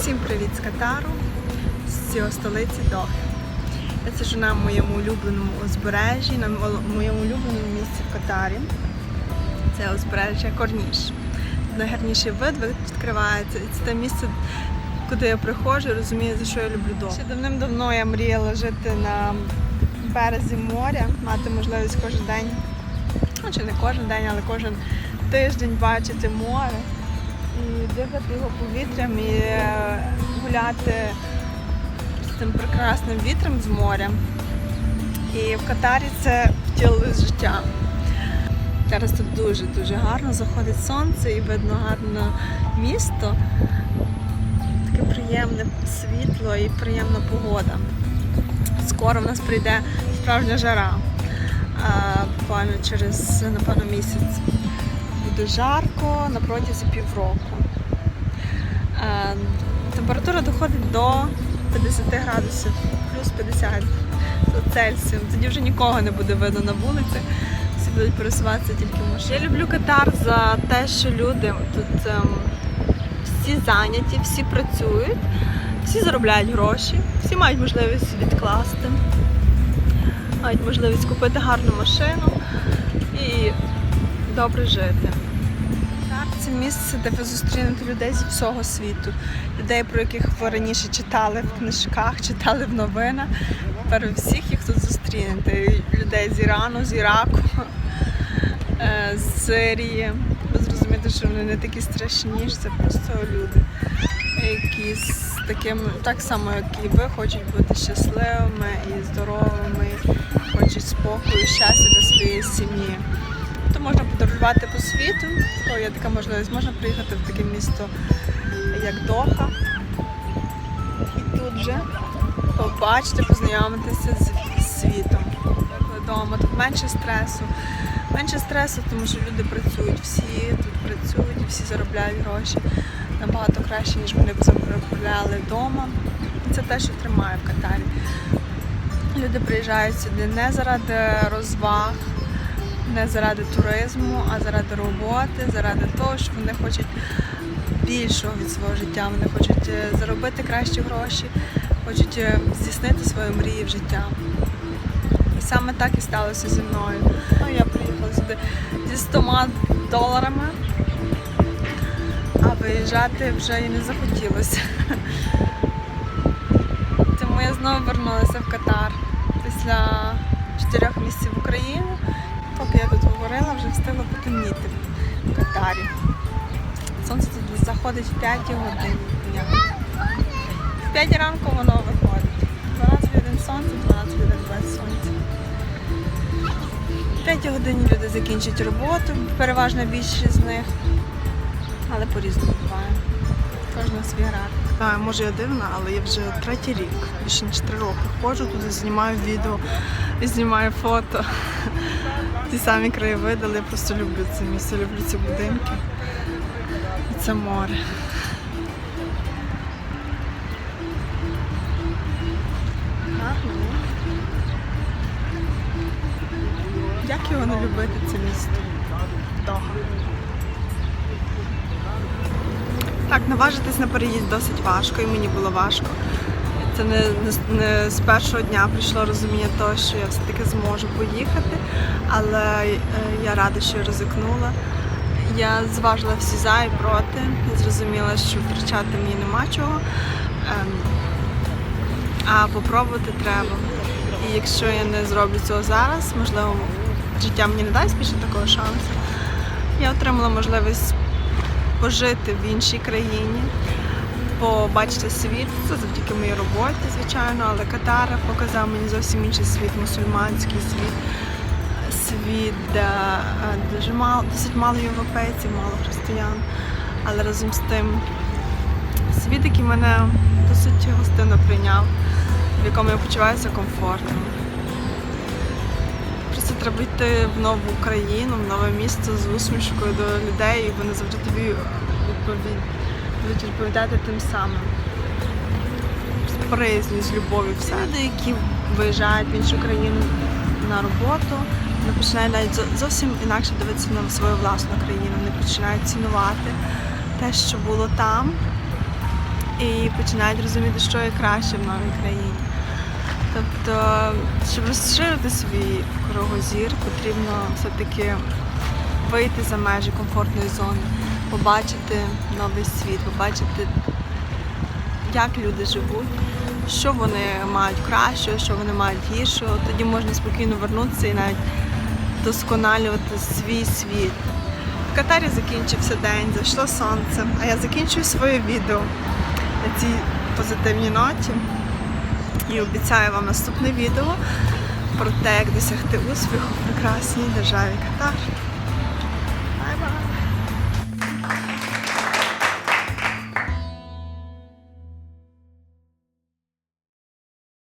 Всім привіт з Катару, з цього столиці Дохи. Я сиджу на моєму улюбленому узбережжі, на мо- моєму улюбленому місці в Катарі. Це узбережжя Корніш. Найгарніший вид відкривається. Це те місце, куди я приходжу розумію, за що я люблю Доху. Ще давним-давно я мріяла жити на березі моря, мати можливість кожен день, ну чи не кожен день, але кожен тиждень бачити море і дихати його повітрям і е, гуляти з цим прекрасним вітром з моря. І в Катарі це втілилось в життя. Зараз тут дуже-дуже гарно заходить сонце і видно гарно місто. Таке приємне світло і приємна погода. Скоро в нас прийде справжня жара. Буквально через напевно місяць буде жарко на протязі півроку. Е, Температура доходить до 50 градусів, плюс 50 за Цельсієм. Тоді вже нікого не буде видно на вулиці. Всі будуть пересуватися тільки в машині. Я люблю Катар за те, що люди тут ем, всі зайняті, всі працюють, всі заробляють гроші, всі мають можливість відкласти, мають можливість купити гарну машину і добре жити. Катар – це місце, де ви зустрінете людей зі всього світу, людей, про яких ви раніше читали в книжках, читали в новинах. Тепер ви всіх їх тут зустрінете. Людей з Ірану, з Іраку, е, з Сирії. Ви зрозумієте, що вони не такі страшні, що це просто люди, які з таким, так само, як і ви, хочуть бути щасливими і здоровими, хочуть спокою, щастя для своєї сім'ї. То можна подорожувати по світу, то є така можливість. Можна приїхати в таке місто, як Доха. І тут вже побачити, познайомитися з світом. Вдома, тут менше стресу. Менше стресу, тому що люди працюють, всі тут працюють, всі заробляють гроші набагато краще, ніж вони б заробляли вдома. І це те, що тримає в Катарі. Люди приїжджають сюди не заради розваг, не заради туризму, а заради роботи, заради того, що вони хочуть більшого від свого життя. Вони хочуть е, заробити кращі гроші, хочуть е, здійснити свої мрії в життя. І саме так і сталося зі мною. Ну, я приїхала сюди зі 100 доларами, а виїжджати вже і не захотілося. Тому я знову вернулася в Катар після чотирьох місяців в Україну. Поки я тут говорила, вже встигла потемніти в Катарі. Сонце тут заходить в 5 годин дня. В 5 ранку воно виходить. 12 годин сонця, 12 годин без сонця. В 5 годині люди закінчують роботу, переважна більшість з них. Але по-різному буває. Кожна свій. Так, може я дивна, але я вже третій рік, більше ніж три роки ходжу туди, знімаю відео, і знімаю фото. Ті самі краєвиди, але я просто люблю це місце, люблю ці будинки. І це море. Як його не любити, це місто? Доха. Так, наважитись на переїзд досить важко, і мені було важко. Це не, не, не з першого дня прийшло розуміння того, що я все-таки зможу поїхати, але е, я рада, що ризикнула. Я зважила всі за і проти, зрозуміла, що втрачати мені нема чого, ем, а попробувати треба. І якщо я не зроблю цього зараз, можливо, життя мені не дасть більше такого шансу. Я отримала можливість пожити в іншій країні, побачити світ. Це завдяки моїй роботі, звичайно, але Катар показав мені зовсім інший світ, мусульманський світ, світ, де е, дуже мало, досить мало європейців, мало християн. Але разом з тим світ, який мене досить гостинно прийняв, в якому я почуваюся комфортно. Просто треба йти в нову країну, в нове місце з усмішкою до людей, і вони завжди тобі відповідь, будуть відповідати тим самим. З приязню, з любов'ю все. Люди, які виїжджають в іншу країну на роботу, вони починають навіть зовсім інакше дивитися на свою власну країну. Вони починають цінувати те, що було там, і починають розуміти, що є краще в новій країні. Тобто, щоб розширити свій кругозір, потрібно все-таки вийти за межі комфортної зони, побачити новий світ, побачити, як люди живуть, що вони мають кращого, що вони мають гіршого. Тоді можна спокійно вернутися і навіть досконалювати свій світ. В Катарі закінчився день, зайшло сонце, а я закінчую своє відео на цій позитивній ноті і обіцяю вам наступне відео про те, як досягти успіху в прекрасній державі Катар.